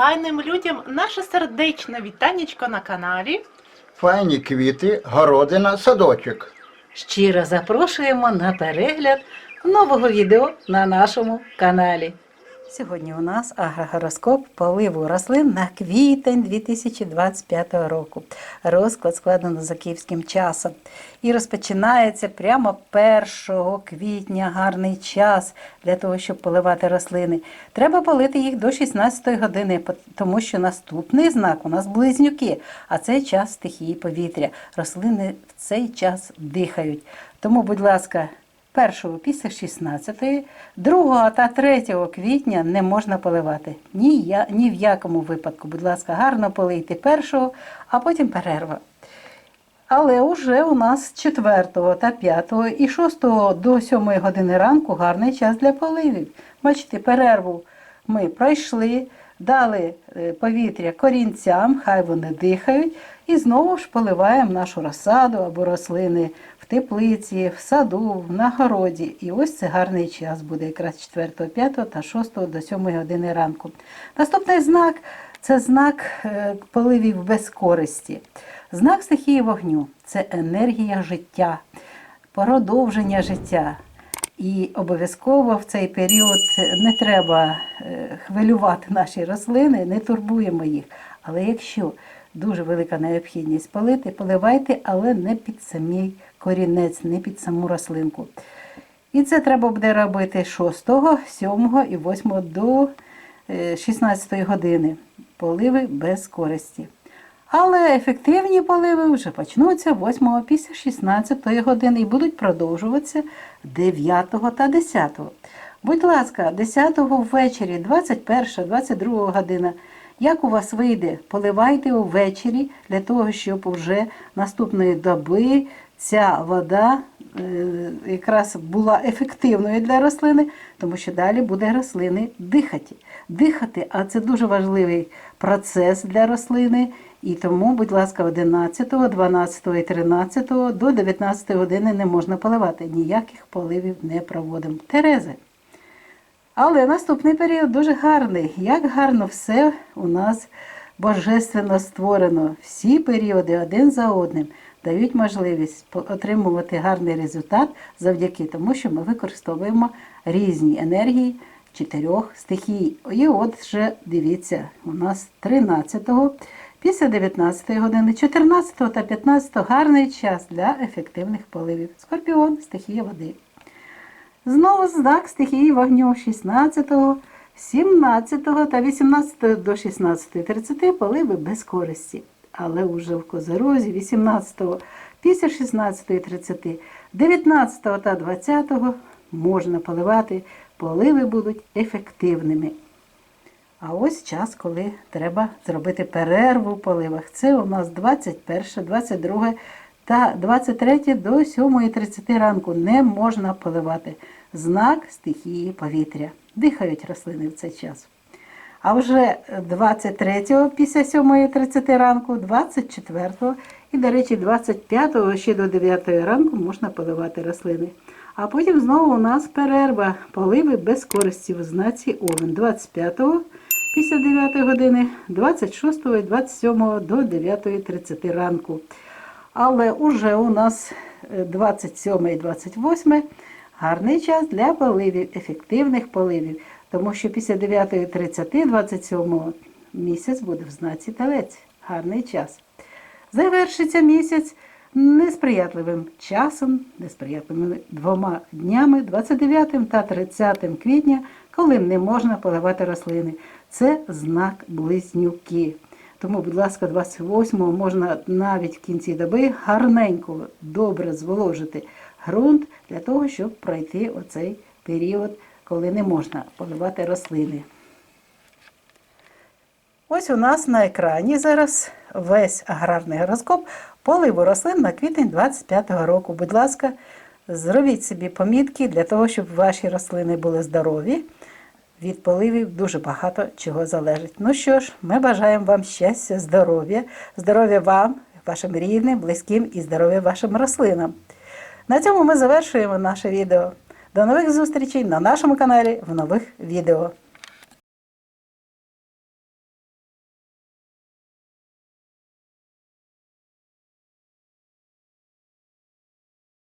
файним людям наше сердечне вітанечко на каналі. Файні квіти, городина, садочок. Щиро запрошуємо на перегляд нового відео на нашому каналі. Сьогодні у нас агрогороскоп поливу рослин на квітень 2025 року. Розклад складено за київським часом. І розпочинається прямо 1 квітня гарний час для того, щоб поливати рослини. Треба полити їх до 16 години, тому що наступний знак у нас близнюки, а це час стихії повітря. Рослини в цей час дихають. Тому, будь ласка, Першого після 16, 2 та 3 квітня не можна поливати. Ні, я, ні в якому випадку. Будь ласка, гарно полийте першого, а потім перерва. Але вже у нас 4 та 5 і 6 до 7 години ранку гарний час для поливів. Бачите, перерву ми пройшли, дали е, повітря корінцям, хай вони дихають, і знову ж поливаємо нашу розсаду або рослини в теплиці, в саду, на городі. І ось це гарний час буде якраз 4, 5 та 6 до 7 години ранку. Наступний знак це знак е, поливів без користі. Знак стихії вогню це енергія життя, продовження життя. І обов'язково в цей період не треба е, хвилювати наші рослини, не турбуємо їх. Але якщо дуже велика необхідність полити, поливайте, але не під самий корінець, не під саму рослинку. І це треба буде робити 6, 7 і 8 до е, 16 години. Поливи без користі. Але ефективні поливи вже почнуться 8 після 16 години і будуть продовжуватися 9 та 10. Будь ласка, 10 ввечері, 21, 22 година. Як у вас вийде, поливайте увечері для того, щоб уже наступної доби ця вода е, якраз була ефективною для рослини, тому що далі буде рослини дихати. Дихати, а це дуже важливий процес для рослини. І тому, будь ласка, 11, 12 і 13 до 19 години не можна поливати. Ніяких поливів не проводимо. Терези. Але наступний період дуже гарний. Як гарно все у нас божественно створено. Всі періоди один за одним дають можливість отримувати гарний результат завдяки тому, що ми використовуємо різні енергії чотирьох стихій. І от вже дивіться, у нас 13-го, після 19-ї години, 14 та 15 гарний час для ефективних поливів. Скорпіон, стихія води. Знову знак стихії вогню 16, 17 та 18 до 16.30 поливи без користі. Але уже в Козерозі 18 після 16.30, 19 та 20 можна поливати, поливи будуть ефективними. А ось час, коли треба зробити перерву в поливах. Це у нас 21, 22 та 23 до 7.30 ранку не можна поливати. Знак стихії повітря. Дихають рослини в цей час. А вже 23-го після 7.30 ранку, 24-го і, до речі, 25-го ще до 9 ранку можна поливати рослини. А потім знову у нас перерва, поливи без користі в знаці Овен. 25-го після 9 години, 26 і 27 до 9.30 ранку. Але уже у нас е, 27 і 28 гарний час для поливів, ефективних поливів, тому що після 9.30 27 місяць буде в знаці Телець. Гарний час. Завершиться місяць несприятливим часом, несприятливими двома днями, 29 та 30 квітня, коли не можна поливати рослини. Це знак близнюки. Тому, будь ласка, 28-го можна навіть в кінці доби гарненько, добре зволожити ґрунт для того, щоб пройти оцей період, коли не можна поливати рослини. Ось у нас на екрані зараз весь аграрний гороскоп поливу рослин на квітень 25-го року. Будь ласка, зробіть собі помітки для того, щоб ваші рослини були здорові. Від поливів дуже багато чого залежить. Ну що ж, ми бажаємо вам щастя, здоров'я, здоров'я вам, вашим рідним, близьким і здоров'я вашим рослинам. На цьому ми завершуємо наше відео. До нових зустрічей на нашому каналі в нових відео.